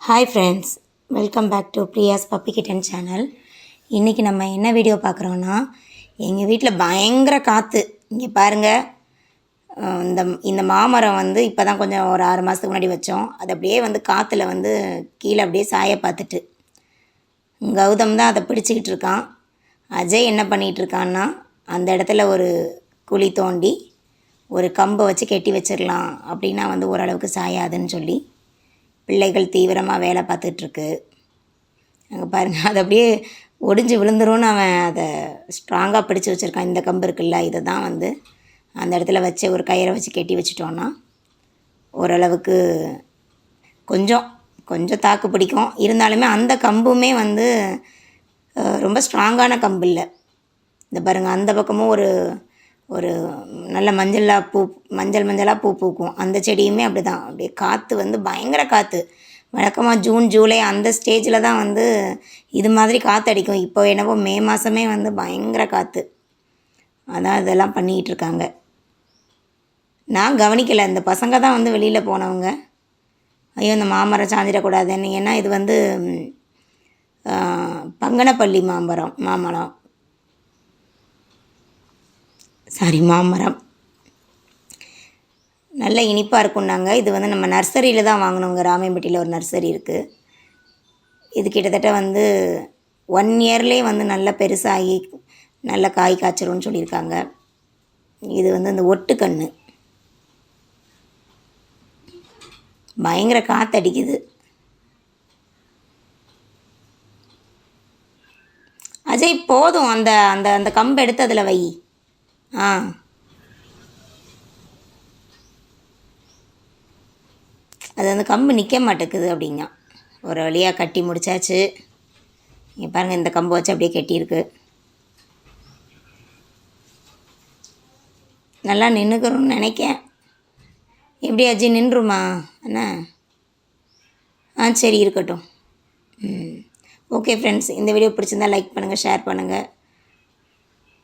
Hi friends welcome back to Priya's puppy kitten channel இன்றைக்கி நம்ம என்ன வீடியோ பார்க்குறோன்னா எங்கள் வீட்டில் பயங்கர காற்று இங்கே பாருங்கள் இந்த இந்த மாமரம் வந்து இப்போ தான் கொஞ்சம் ஒரு ஆறு மாதத்துக்கு முன்னாடி வச்சோம். அது அப்படியே வந்து காற்றுல வந்து கீழே அப்படியே சாய பார்த்துட்டு. கௌதம் தான் அதை பிடிச்சிக்கிட்டு இருக்கான். அஜய் என்ன பண்ணிகிட்டு இருக்கான்னா அந்த இடத்துல ஒரு குழி தோண்டி ஒரு கம்பை வச்சு கெட்டி வச்சிடலாம் அப்படின்னா வந்து ஓரளவுக்கு சாயாதுன்னு சொல்லி பிள்ளைகள் தீவிரமாக வேலை பார்த்துட்ருக்கு. அங்கே பாருங்கள் அது அப்படியே ஒடிஞ்சு விழுந்துரும்னு அவன் அதை ஸ்ட்ராங்காக பிடிச்சி வச்சுருக்கான். இந்த கம்பு இருக்குல்ல இதை தான் வந்து அந்த இடத்துல வச்சு ஒரு கயிறை வச்சு கெட்டி வச்சுட்டோன்னா ஓரளவுக்கு கொஞ்சம் கொஞ்சம் தாக்கு பிடிக்கும். இருந்தாலுமே அந்த கம்புமே வந்து ரொம்ப ஸ்ட்ராங்கான கம்பு இல்லை. இந்த பாருங்கள் அந்த பக்கமும் ஒரு ஒரு நல்ல மஞ்சளாக பூ மஞ்சள் மஞ்சளாக பூ பூக்கும். அந்த செடியுமே அப்படி தான் அப்படியே காற்று வந்து பயங்கர காற்று வழக்கமாக ஜூன் ஜூலை அந்த ஸ்டேஜில் தான் வந்து இது மாதிரி காற்று அடிக்கும் இப்போ என்னவோ மே மாதமே வந்து பயங்கர காற்று அதான் இதெல்லாம் பண்ணிக்கிட்டு இருக்காங்க. நான் கவனிக்கலை. இந்த பசங்க தான் வந்து வெளியில் போனவங்க. ஐயோ இந்த மாமரம் சாஞ்சிடக்கூடாதுன்னு. ஏன்னா இது வந்து பங்கனப்பள்ளி மாமரம் மாமரம். சாரி மாமரம். நல்ல இனிப்பாக இருக்கும்னாங்க இது வந்து நம்ம நர்சரியில் தான் வாங்கினோங்க ராமையம்பட்டியில் ஒரு நர்சரி இருக்குது இது கிட்டத்தட்ட வந்து ஒன் இயர்லேயே வந்து நல்ல பெருசாகி நல்ல காய் காய்ச்சிரும்னு சொல்லியிருக்காங்க. இது வந்து இந்த ஒட்டுக்கண்ணு பயங்கர காற்றடிக்குது அஜய் போதும். அந்த அந்த அந்த கம்பை எடுத்து அதில் வை. ஆ. அது அந்த கம்பு நிற்க மாட்டேக்குது அப்படிங்க ஒரு வழியாக கட்டி முடிச்சாச்சு. இங்கே பாருங்கள் இந்த கம்பு வச்சு அப்படியே கட்டியிருக்கு. நல்லா நின்றுக்கிறோன்னு நினைக்கேன். எப்படி அஜி நின்றுமா? என்ன? ஆ சரி இருக்கட்டும். ம். ஓகே ஃப்ரெண்ட்ஸ் இந்த வீடியோ பிடிச்சிருந்தா லைக் பண்ணுங்கள் ஷேர் பண்ணுங்கள்